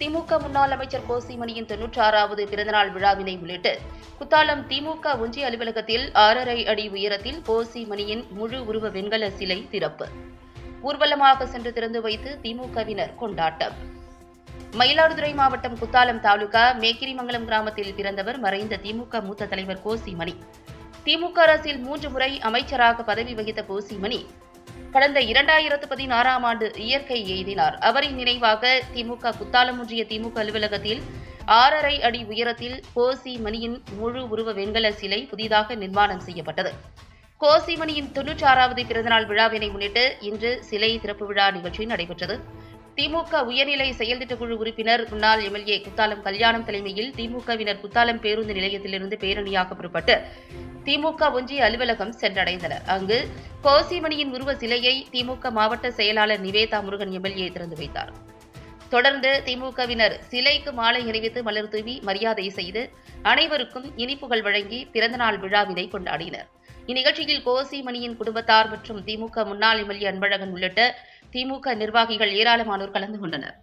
திமுக முன்னாள் அமைச்சர் கோசிமணியின் தொன்னூற்றி ஆறாவது பிறந்தநாள் விழாவினை முன்னிட்டு குத்தாலம் திமுக ஒன்றிய அலுவலகத்தில் ஆறரை அடி உயரத்தில் கோசிமணியின் முழு உருவ வெண்கல சிலை திறப்பு. ஊர்வலமாக சென்று திறந்து வைத்து திமுகவினர் கொண்டாட்டம். மயிலாடுதுறை மாவட்டம் குத்தாலம் தாலுகா மேக்கிரிமங்கலம் கிராமத்தில் பிறந்தவர் மறைந்த திமுக மூத்த தலைவர் கோசிமணி. திமுக அரசில் மூன்று முறை அமைச்சராக பதவி வகித்த கோசிமணி கடந்த இரண்டாயிரத்து பதினாறாம் ஆண்டு இயற்கை எய்தினார். அவரின் நினைவாக திமுக குத்தாலம் ஒன்றிய திமுக அலுவலகத்தில் ஆறரை அடி உயரத்தில் கோசி மணியின் முழு உருவ வெண்கல சிலை புதிதாக நிர்மாணம் செய்யப்பட்டது. கோசிமணியின் தொன்னூற்றாறாவது பிறந்தநாள் விழாவினை முன்னிட்டு இன்று சிலை திறப்பு விழா நிகழ்ச்சி நடைபெற்றது. திமுக உயர்நிலை செயல்திட்ட குழு உறுப்பினர் முன்னாள் எம்எல்ஏ குத்தாலம் கல்யாணம் தலைமையில் திமுகவினர் குத்தாலம் பேருந்து நிலையத்திலிருந்து பேரணியாக புறப்பட்டு திமுக ஒன்றிய அலுவலகம் சென்றடைந்தனர். அங்கு கோசிமணியின் உருவ சிலையை திமுக மாவட்ட செயலாளர் நிவேதா முருகன் எம்எல்ஏ திறந்து வைத்தார். தொடர்ந்து திமுகவினர் சிலைக்கு மாலை அணிவித்து மலர் தூவி மரியாதை செய்து அனைவருக்கும் இனிப்புகள் வழங்கி பிறந்தநாள் விழாவினை கொண்டாடினர். இந்நிகழ்ச்சியில் கோசிமணியின் குடும்பத்தார் மற்றும் திமுக முன்னாள் எம்எல்ஏ அன்பழகன் உள்ளிட்ட திமுக நிர்வாகிகள் ஏராளமானோர் கலந்து கொண்டனர்.